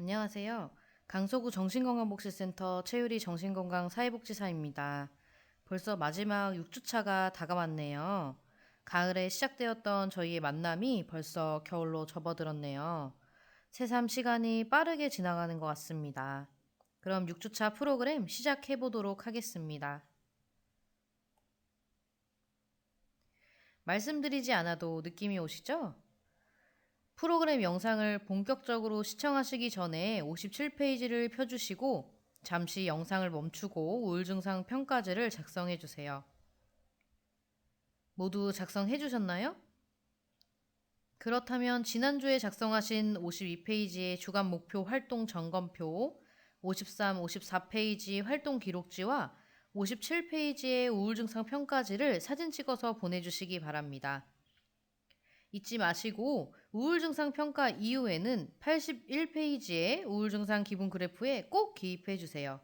안녕하세요. 강서구 정신건강복지센터 최유리 정신건강 사회복지사입니다. 벌써 마지막 6주차가 다가왔네요. 가을에 시작되었던 저희의 만남이 벌써 겨울로 접어들었네요. 새삼 시간이 빠르게 지나가는 것 같습니다. 그럼 6주차 프로그램 시작해 보도록 하겠습니다. 말씀드리지 않아도 느낌이 오시죠? 프로그램 영상을 본격적으로 시청하시기 전에 57페이지를 펴주시고 잠시 영상을 멈추고 우울증상 평가지를 작성해 주세요. 모두 작성해 주셨나요? 그렇다면 지난주에 작성하신 52페이지의 주간 목표 활동 점검표, 53, 54페이지 활동 기록지와 57페이지의 우울증상 평가지를 사진 찍어서 보내주시기 바랍니다. 잊지 마시고 우울증상 평가 이후에는 81페이지의 우울증상 기본 그래프에 꼭 기입해 주세요.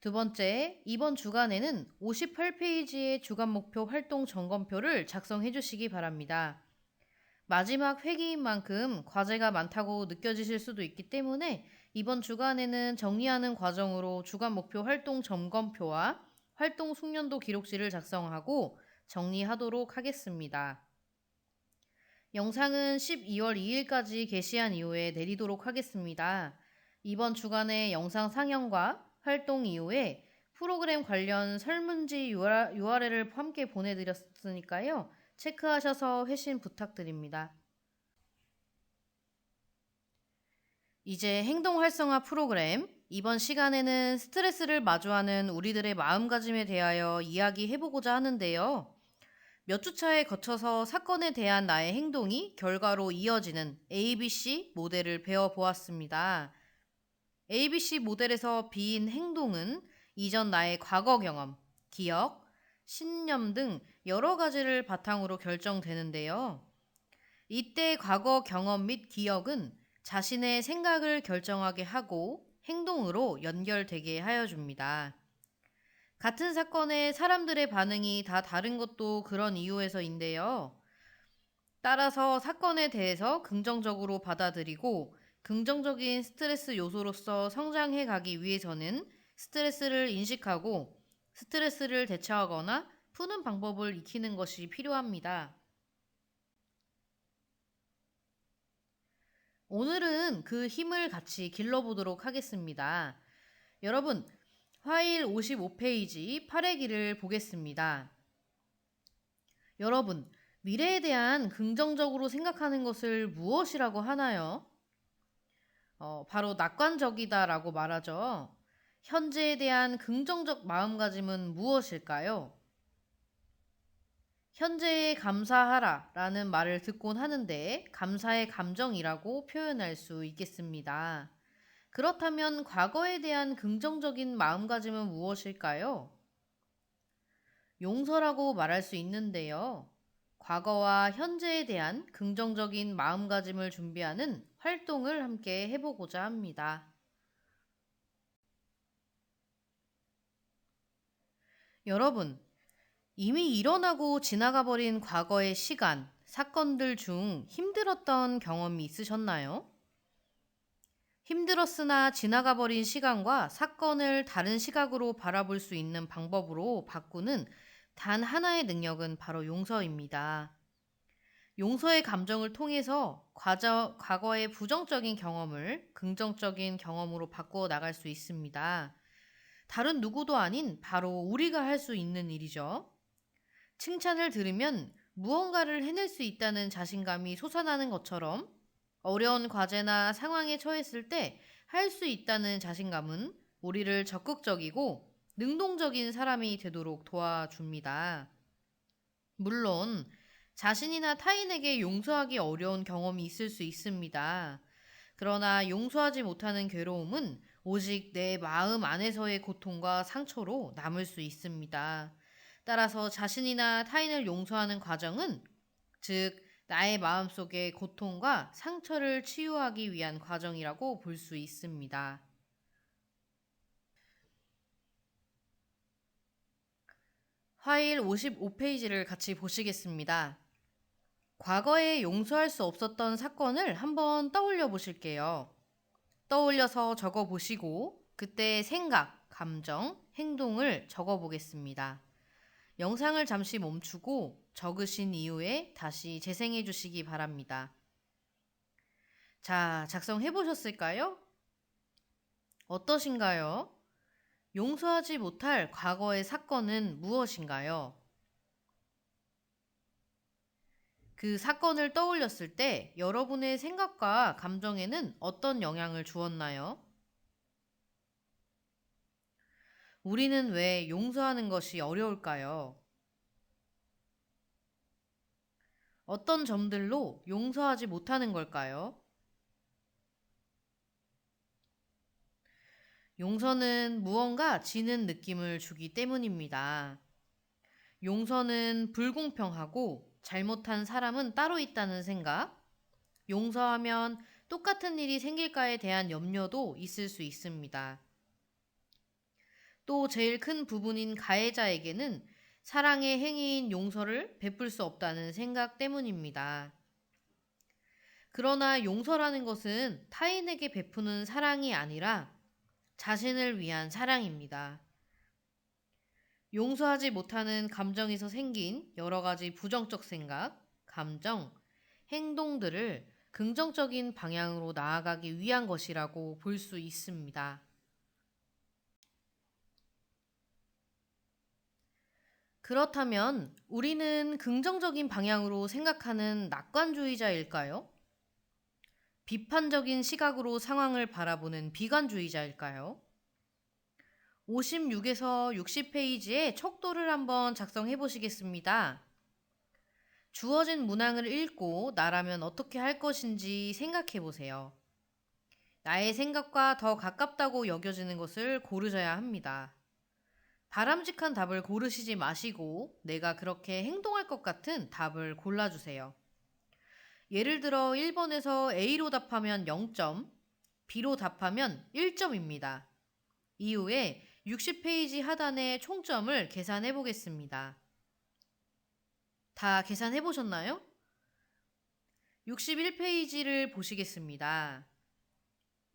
두 번째, 이번 주간에는 58페이지의 주간 목표 활동 점검표를 작성해 주시기 바랍니다. 마지막 회기인 만큼 과제가 많다고 느껴지실 수도 있기 때문에 이번 주간에는 정리하는 과정으로 주간 목표 활동 점검표와 활동 숙련도 기록지를 작성하고 정리하도록 하겠습니다. 영상은 12월 2일까지 게시한 이후에 내리도록 하겠습니다. 이번 주간의 영상 상영과 활동 이후에 프로그램 관련 설문지 URL을 함께 보내드렸으니까요. 체크하셔서 회신 부탁드립니다. 이제 행동 활성화 프로그램. 이번 시간에는 스트레스를 마주하는 우리들의 마음가짐에 대하여 이야기해보고자 하는데요. 몇 주차에 거쳐서 사건에 대한 나의 행동이 결과로 이어지는 ABC 모델을 배워보았습니다. ABC 모델에서 B인 행동은 이전 나의 과거 경험, 기억, 신념 등 여러 가지를 바탕으로 결정되는데요. 이때 과거 경험 및 기억은 자신의 생각을 결정하게 하고 행동으로 연결되게 하여 줍니다. 같은 사건에 사람들의 반응이 다 다른 것도 그런 이유에서인데요. 따라서 사건에 대해서 긍정적으로 받아들이고 긍정적인 스트레스 요소로서 성장해 가기 위해서는 스트레스를 인식하고 스트레스를 대처하거나 푸는 방법을 익히는 것이 필요합니다. 오늘은 그 힘을 같이 길러보도록 하겠습니다. 여러분, 화일 55페이지 8회기를 보겠습니다. 여러분, 미래에 대한 긍정적으로 생각하는 것을 무엇이라고 하나요? 어, 바로 낙관적이다라고 말하죠. 현재에 대한 긍정적 마음가짐은 무엇일까요? 현재에 감사하라 라는 말을 듣곤 하는데 감사의 감정이라고 표현할 수 있겠습니다. 그렇다면 과거에 대한 긍정적인 마음가짐은 무엇일까요? 용서라고 말할 수 있는데요. 과거와 현재에 대한 긍정적인 마음가짐을 준비하는 활동을 함께 해보고자 합니다. 여러분, 이미 일어나고 지나가 버린 과거의 시간, 사건들 중 힘들었던 경험이 있으셨나요? 힘들었으나 지나가 버린 시간과 사건을 다른 시각으로 바라볼 수 있는 방법으로 바꾸는 단 하나의 능력은 바로 용서입니다. 용서의 감정을 통해서 과저, 과거의 부정적인 경험을 긍정적인 경험으로 바꾸어 나갈 수 있습니다. 다른 누구도 아닌 바로 우리가 할 수 있는 일이죠. 칭찬을 들으면 무언가를 해낼 수 있다는 자신감이 솟아나는 것처럼 어려운 과제나 상황에 처했을 때 할 수 있다는 자신감은 우리를 적극적이고 능동적인 사람이 되도록 도와줍니다. 물론 자신이나 타인에게 용서하기 어려운 경험이 있을 수 있습니다. 그러나 용서하지 못하는 괴로움은 오직 내 마음 안에서의 고통과 상처로 남을 수 있습니다. 따라서 자신이나 타인을 용서하는 과정은 즉 나의 마음속의 고통과 상처를 치유하기 위한 과정이라고 볼 수 있습니다. 화일 55페이지를 같이 보시겠습니다. 과거에 용서할 수 없었던 사건을 한번 떠올려 보실게요. 떠올려서 적어 보시고 그때 생각, 감정, 행동을 적어 보겠습니다. 영상을 잠시 멈추고 적으신 이후에 다시 재생해 주시기 바랍니다. 자, 작성해 보셨을까요? 어떠신가요? 용서하지 못할 과거의 사건은 무엇인가요? 그 사건을 떠올렸을 때 여러분의 생각과 감정에는 어떤 영향을 주었나요? 우리는 왜 용서하는 것이 어려울까요? 어떤 점들로 용서하지 못하는 걸까요? 용서는 무언가 지는 느낌을 주기 때문입니다. 용서는 불공평하고 잘못한 사람은 따로 있다는 생각, 용서하면 똑같은 일이 생길까에 대한 염려도 있을 수 있습니다. 또 제일 큰 부분인 가해자에게는 사랑의 행위인 용서를 베풀 수 없다는 생각 때문입니다. 그러나 용서라는 것은 타인에게 베푸는 사랑이 아니라 자신을 위한 사랑입니다. 용서하지 못하는 감정에서 생긴 여러 가지 부정적 생각, 감정, 행동들을 긍정적인 방향으로 나아가기 위한 것이라고 볼 수 있습니다. 그렇다면 우리는 긍정적인 방향으로 생각하는 낙관주의자일까요? 비판적인 시각으로 상황을 바라보는 비관주의자일까요? 56에서 60페이지에 척도를 한번 작성해 보시겠습니다. 주어진 문항을 읽고 나라면 어떻게 할 것인지 생각해 보세요. 나의 생각과 더 가깝다고 여겨지는 것을 고르셔야 합니다. 바람직한 답을 고르시지 마시고 내가 그렇게 행동할 것 같은 답을 골라주세요. 예를 들어 1번에서 A로 답하면 0점, B로 답하면 1점입니다. 이후에 60페이지 하단의 총점을 계산해 보겠습니다. 다 계산해 보셨나요? 61페이지를 보시겠습니다.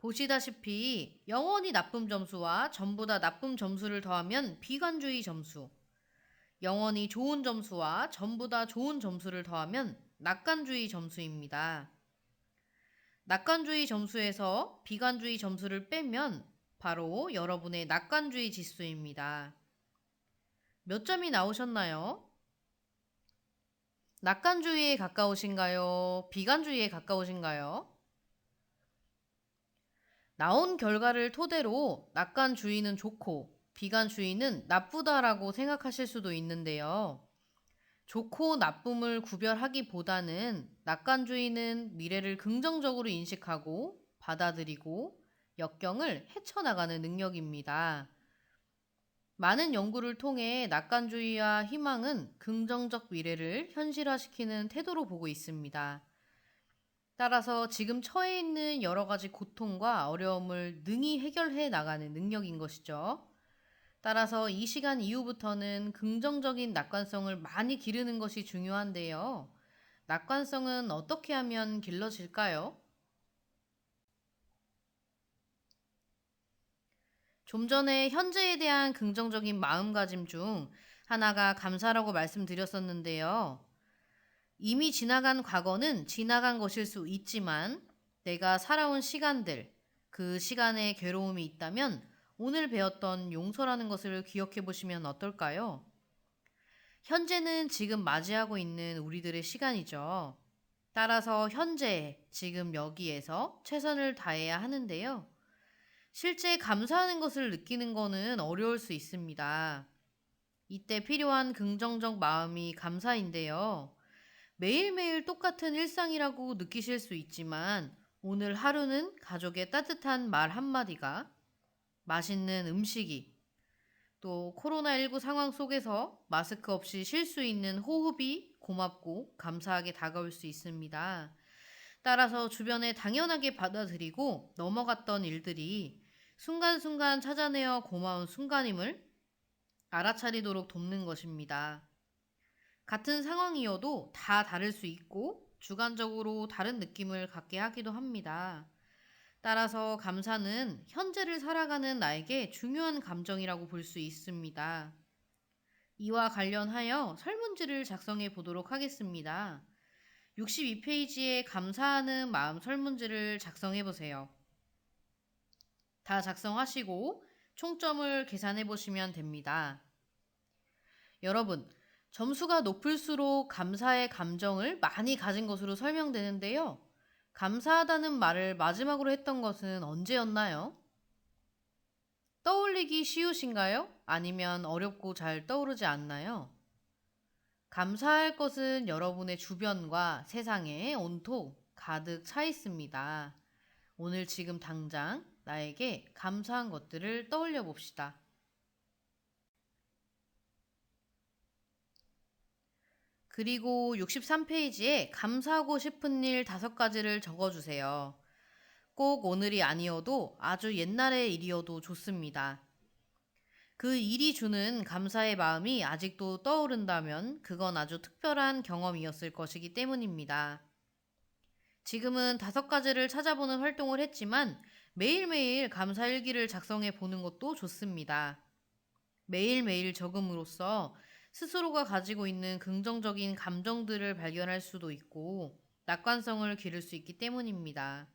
보시다시피 영원히 나쁨 점수와 전부 다 나쁨 점수를 더하면 비관주의 점수, 영원히 좋은 점수와 전부 다 좋은 점수를 더하면 낙관주의 점수입니다. 낙관주의 점수에서 비관주의 점수를 빼면 바로 여러분의 낙관주의 지수입니다. 몇 점이 나오셨나요? 낙관주의에 가까우신가요? 비관주의에 가까우신가요? 나온 결과를 토대로 낙관 주의는 좋고 비관 주의는 나쁘다라고 생각하실 수도 있는데요. 좋고 나쁨을 구별하기보다는 낙관주의는 미래를 긍정적으로 인식하고 받아들이고 역경을 헤쳐나가는 능력입니다. 많은 연구를 통해 낙관주의와 희망은 긍정적 미래를 현실화시키는 태도로 보고 있습니다. 따라서 지금 처해 있는 여러 가지 고통과 어려움을 능히 해결해 나가는 능력인 것이죠. 따라서 이 시간 이후부터는 긍정적인 낙관성을 많이 기르는 것이 중요한데요. 낙관성은 어떻게 하면 길러질까요? 좀 전에 현재에 대한 긍정적인 마음가짐 중 하나가 감사라고 말씀드렸었는데요. 이미 지나간 과거는 지나간 것일 수 있지만 내가 살아온 시간들, 그 시간에 괴로움이 있다면 오늘 배웠던 용서라는 것을 기억해 보시면 어떨까요? 현재는 지금 맞이하고 있는 우리들의 시간이죠. 따라서 현재, 지금 여기에서 최선을 다해야 하는데요. 실제 감사하는 것을 느끼는 것은 어려울 수 있습니다. 이때 필요한 긍정적 마음이 감사인데요. 매일매일 똑같은 일상이라고 느끼실 수 있지만 오늘 하루는 가족의 따뜻한 말 한마디가 맛있는 음식이, 또 코로나19 상황 속에서 마스크 없이 쉴 수 있는 호흡이 고맙고 감사하게 다가올 수 있습니다. 따라서 주변에 당연하게 받아들이고 넘어갔던 일들이 순간순간 찾아내어 고마운 순간임을 알아차리도록 돕는 것입니다. 같은 상황이어도 다 다를 수 있고 주관적으로 다른 느낌을 갖게 하기도 합니다. 따라서 감사는 현재를 살아가는 나에게 중요한 감정이라고 볼 수 있습니다. 이와 관련하여 설문지를 작성해 보도록 하겠습니다. 62페이지에 감사하는 마음 설문지를 작성해 보세요. 다 작성하시고 총점을 계산해 보시면 됩니다. 여러분, 점수가 높을수록 감사의 감정을 많이 가진 것으로 설명되는데요. 감사하다는 말을 마지막으로 했던 것은 언제였나요? 떠올리기 쉬우신가요? 아니면 어렵고 잘 떠오르지 않나요? 감사할 것은 여러분의 주변과 세상에 온통 가득 차 있습니다. 오늘 지금 당장 나에게 감사한 것들을 떠올려 봅시다. 그리고 63페이지에 감사하고 싶은 일 다섯 가지를 적어주세요. 꼭 오늘이 아니어도 아주 옛날의 일이어도 좋습니다. 그 일이 주는 감사의 마음이 아직도 떠오른다면 그건 아주 특별한 경험이었을 것이기 때문입니다. 지금은 다섯 가지를 찾아보는 활동을 했지만 매일매일 감사 일기를 작성해 보는 것도 좋습니다. 매일매일 적음으로써 스스로가 가지고 있는 긍정적인 감정들을 발견할 수도 있고 낙관성을 기를 수 있기 때문입니다.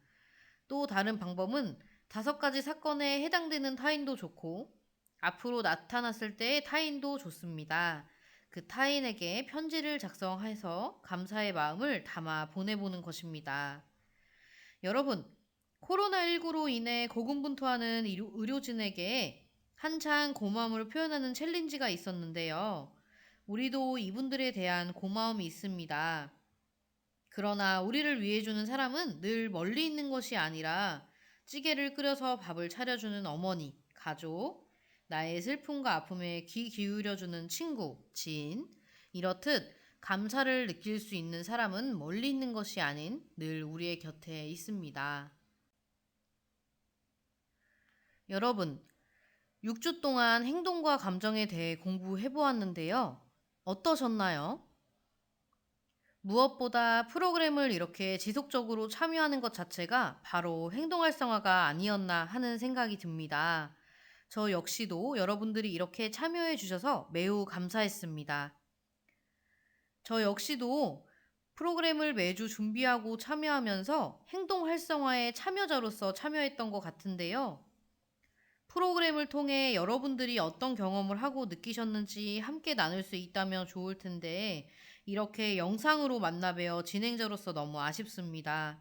또 다른 방법은 다섯 가지 사건에 해당되는 타인도 좋고 앞으로 나타났을 때의 타인도 좋습니다. 그 타인에게 편지를 작성해서 감사의 마음을 담아 보내보는 것입니다. 여러분, 코로나19로 인해 고군분투하는 의료진에게 한창 고마움을 표현하는 챌린지가 있었는데요. 우리도 이분들에 대한 고마움이 있습니다. 그러나 우리를 위해 주는 사람은 늘 멀리 있는 것이 아니라 찌개를 끓여서 밥을 차려주는 어머니, 가족, 나의 슬픔과 아픔에 귀 기울여주는 친구, 지인, 이렇듯 감사를 느낄 수 있는 사람은 멀리 있는 것이 아닌 늘 우리의 곁에 있습니다. 여러분, 6주 동안 행동과 감정에 대해 공부해 보았는데요. 어떠셨나요? 무엇보다 프로그램을 이렇게 지속적으로 참여하는 것 자체가 바로 행동 활성화가 아니었나 하는 생각이 듭니다. 저 역시도 여러분들이 이렇게 참여해 주셔서 매우 감사했습니다. 저 역시도 프로그램을 매주 준비하고 참여하면서 행동 활성화의 참여자로서 참여했던 것 같은데요. 프로그램을 통해 여러분들이 어떤 경험을 하고 느끼셨는지 함께 나눌 수 있다면 좋을 텐데, 이렇게 영상으로 만나뵈어 진행자로서 너무 아쉽습니다.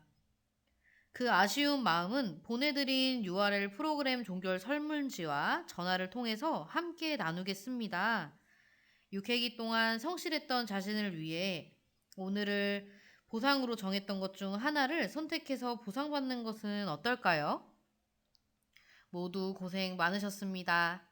그 아쉬운 마음은 보내드린 URL 프로그램 종결 설문지와 전화를 통해서 함께 나누겠습니다. 6회기 동안 성실했던 자신을 위해 오늘을 보상으로 정했던 것 중 하나를 선택해서 보상받는 것은 어떨까요? 모두 고생 많으셨습니다.